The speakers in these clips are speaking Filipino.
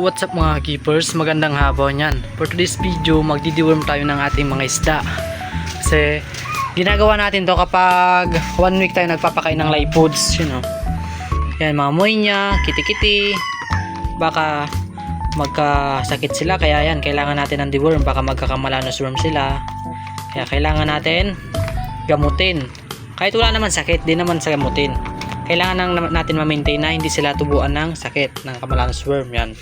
what's up mga keepers? Magandang hapon yan. For today's video, magdidiworm tayo ng ating mga isda. Kasi, ginagawa natin to kapag one week tayo nagpapakain ng live foods, you know. Yan, mga moinya, kiti-kiti, baka magkasakit sila. Kaya yan, kailangan natin ng deworm. Baka magkakamalanos worm sila. Kaya kailangan natin gamutin. Kahit wala naman sakit, di naman sa gamutin. Kailangan nang natin ma-maintain na hindi sila tubuan ng sakit ng kamalanus worm. Yan.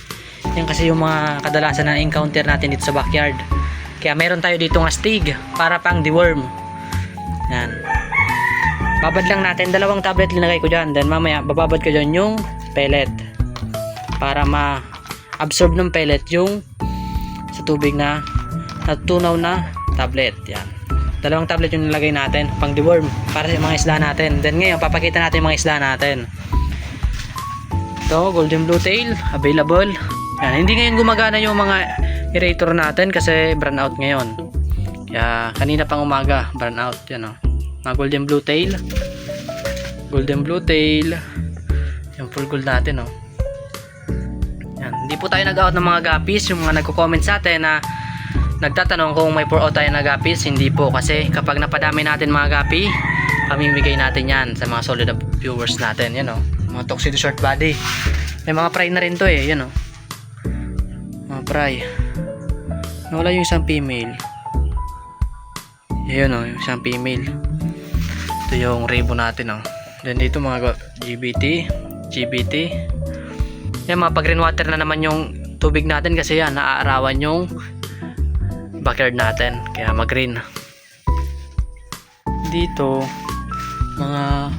Yan kasi yung mga kadalasan na encounter natin dito sa backyard. Kaya meron tayo dito ng stig para pang deworm. Yan. Babad lang natin. Dalawang tablet linagay ko dyan. Then mamaya bababad ko dyan yung pellet. Para ma-absorb ng pellet yung sa tubig na natutunaw na tablet. Yan. Dalawang tablet yung nilagay natin pang deworm para sa mga isda natin. Then ngayon papakita natin yung mga isda natin. Ito, golden blue tail, available. Yan, hindi ngayon gumagana yung mga aerator natin kasi brown out ngayon. Kaya kanina pang umaga, brown out. Yan o. Mga golden blue tail. Golden blue tail. Yung full gold natin o. Yan, hindi po tayo nag-out ng mga guppies. Yung mga nagko-comment sa atin na nagtatanong kung may pour out tayo na guppies. Hindi po kasi kapag napadami natin mga guppy, pamimigay natin yan sa mga solid viewers natin. Yan o. Mga tuxedo short body. May mga fry na rin to eh. Yan o. Fry. Nawala yung isang female. Yan o. Yung isang female. Ito yung rainbow natin o. Then dito mga GBT. GBT. Yan mga pag rainwater na naman yung tubig natin kasi yan naaarawan yung backyard natin kaya mag-green dito mga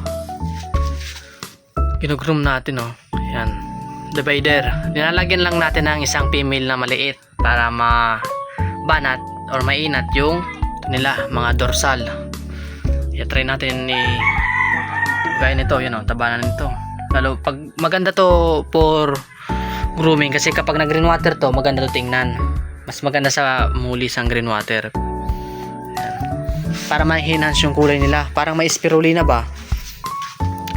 ginugroom natin oh yan divider. Nilalagyan lang natin ng isang female na maliit para ma banat or mainat yung nila mga dorsal. I-try natin ni gaya nito yun oh tabanan nito. Lalo pag maganda to for grooming kasi kapag nag green water to maganda to tingnan. Mas maganda sa mulis ang green water. Para ma-enhance yung kulay nila. Parang may spirulina ba?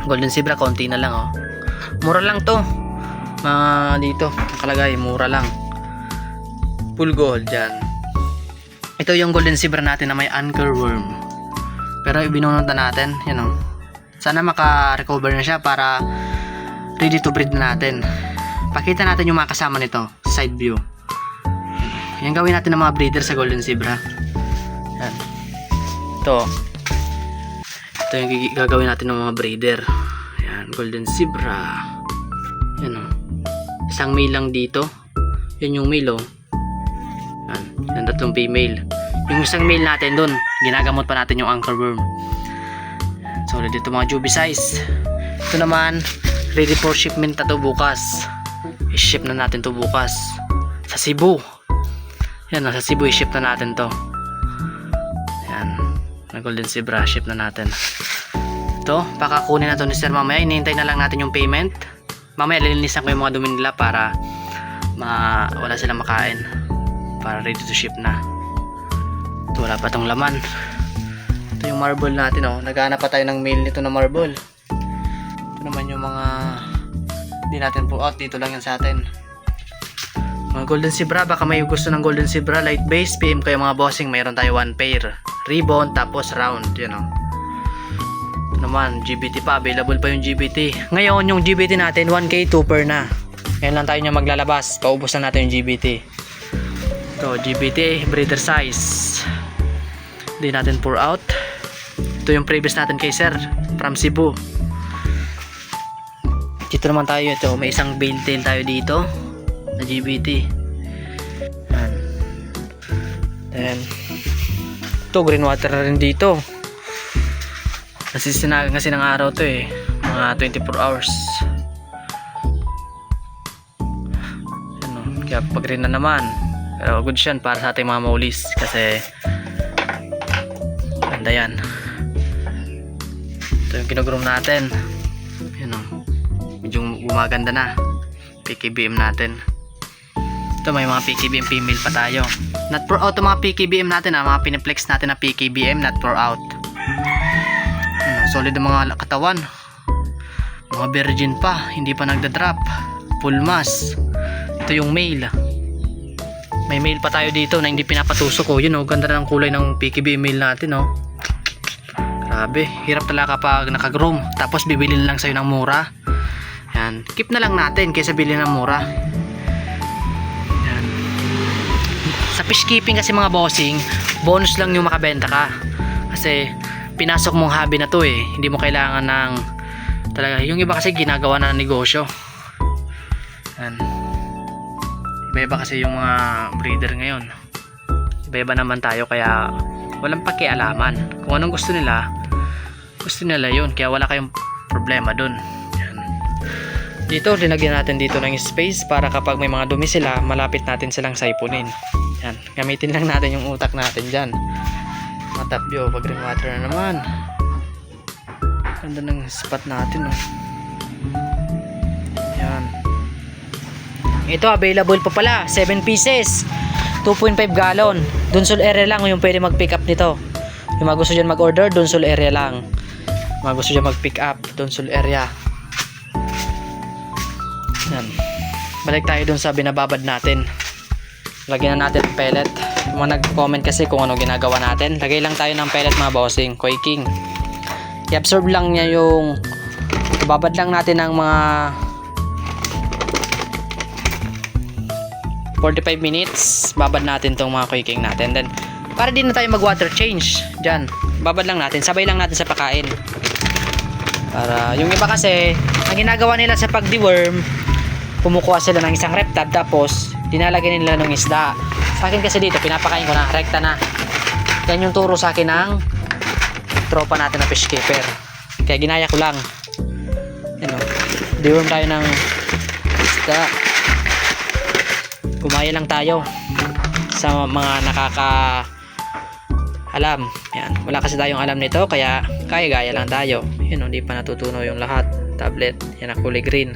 Golden zebra konti na lang oh. Mura lang to mga dito nakalagay mura lang full gold dyan ito yung golden zebra natin na may anchor worm pero ibinunod na natin yun oh sana maka-recover na siya para ready to breed na natin pakita natin yung mga kasama nito side view yan gawin natin ng mga breeder sa Golden Zebra. Yan. Ito. Ito yung gagawin natin ng mga breeder. Yan, Golden Zebra. Yan o. Isang male lang dito. Yan yung male o. Yan. Yan tatlong female. Yung isang male natin dun, ginagamot pa natin yung anchor worm. So, dito mga juby size. Ito naman, ready for shipment na to bukas. I-ship na natin to bukas. Sa Cebu. Yan, nasa Cebu i-ship na natin to. Yan. Na Golden Zebra, ship na natin. Ito, pakakunin na to ni Sir mamaya. Inihintay na lang natin yung payment. Mamaya lilinisan ko yung mga dumi nila para ma wala silang makain. Para ready to ship na. Ito, wala pa tong laman. Ito yung marble natin, oh. Naghanap pa tayo ng mail nito na marble. Ito naman yung mga hindi natin pull out. Dito lang yan sa atin. Mga golden zebra, baka may gusto ng golden zebra light base, PM kayo mga bossing, mayroon tayo one pair. Ribbon, tapos round, yun o. Naman, GBT pa, available pa yung GBT. Ngayon, yung GBT natin, 1K 2 per na. Ngayon lang tayo niya maglalabas, paubos na natin yung GBT. Ito, GBT, breeder size. Hindi natin pour out. Ito yung previous natin kay sir, from Cebu. Dito naman tayo, ito, may isang bale tail tayo dito na GBT then ito green water na rin dito kasi sinagang kasi ng araw to eh. Mga 24 hours. Yan o kaya pag green na naman. Pero good siyan para sa ating mga maulis kasi ganda yan. Ito yung kinugroom natin. Yan o medyo gumaganda na. PKBM natin. Ito may mga PKBM female pa tayo. Not for out mga PKBM natin ha mga piniplex natin na PKBM not for out. ano, solid ang mga katawan mga virgin pa hindi pa nagda-drop full mass ito yung male. May male pa tayo dito na hindi pinapatusok ko. Yun oh, ganda na ng kulay ng PKB male natin oh. Grabe, hirap talaga kapag nakagroom. Tapos bibili lang sa'yo ng mura. Yan. Keep na lang natin kaysa bilhin ng mura. Yan. Sa fish keeping kasi mga bossing, bonus lang yung makabenta ka. Kasi pinasok mong hobby na to eh. Hindi mo kailangan ng talaga. Yung iba kasi ginagawa na negosyo. Yan. Iba-iba kasi yung mga breeder ngayon. Iba-iba naman tayo kaya walang pakialaman. Kung anong gusto nila, gusto nila yun. Kaya wala kayong problema dun. Yan. Dito, linagyan natin dito ng space para kapag may mga dumi sila, malapit natin silang saipunin. Yan. Gamitin lang natin yung utak natin dyan. Matapyo, pag rainwater na naman. Ganda ng spot natin, oh. Yan. Ito, available pa pala. 7 pieces. 2.5 gallon. Dunsol area lang yung pwede mag-pick up nito. Yung mga gusto dyan mag-order, Dunsol area lang. Mga gusto dyan mag-pick up, Dunsol area. Yan. Balik tayo dun sa binababad natin. Lagyan na natin ng pellet. Mga nag-comment kasi kung ano ginagawa natin. Lagay lang tayo ng pellet mga bossing. Koi King. I-absorb lang niya yung babad lang natin ng mga 45 minutes babad natin tong mga koi king natin then para din na tayo mag water change dyan babad lang natin sabay lang natin sa pakain para yung iba kasi ang ginagawa nila sa pag deworm kumukuha sila ng isang reptab tapos dinalagyan nila ng isda. Sa akin kasi dito pinapakain ko na. Rekta na. Yan yung turo sa akin ng tropa natin na fish keeper. Kaya ginaya ko lang. Ano deworm tayo ng isda. Gumaya lang tayo sa mga nakaka alam. Yan wala kasi tayong alam nito kaya kaya gaya lang tayo. Yun hindi pa natutunaw yung lahat. Tablet yan ang kulay green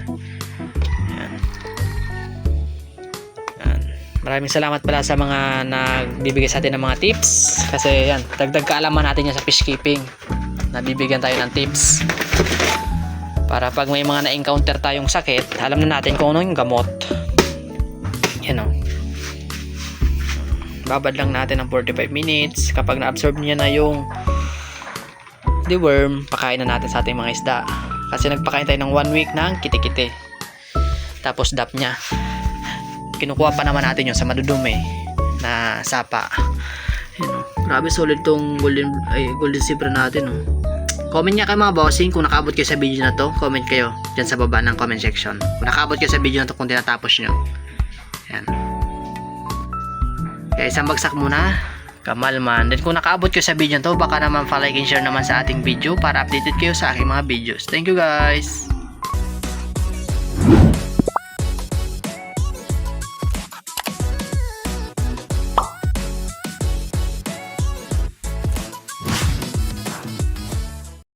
maraming salamat pala sa mga nagbibigay sa atin ng mga tips kasi yan dagdag kaalaman natin yan sa fish keeping nabibigyan tayo ng tips para pag may mga na-encounter tayong sakit alam na natin kung ano yung gamot yan o. Babad lang natin ng 45 minutes. Kapag na-absorb niya na yung deworm, pakain na natin sa ating mga isda. Kasi nagpakain tayo ng 1 week ng kitikite. Tapos dap niya. Kinukuha pa naman natin yun sa madudumi na sapa. Yan o. Grabe solid tong golden, ay, golden zebra natin o. Comment niya kayo mga bossing kung nakaabot kayo sa video na to. Comment kayo dyan sa baba ng comment section. Kung nakaabot kayo sa video na to kung tinatapos nyo. Yan. Kaya isang bagsak muna. Kamalman. Then kung nakaabot kayo sa video to, baka naman pa like and share naman sa ating video para updated kayo sa aking mga videos. Thank you guys!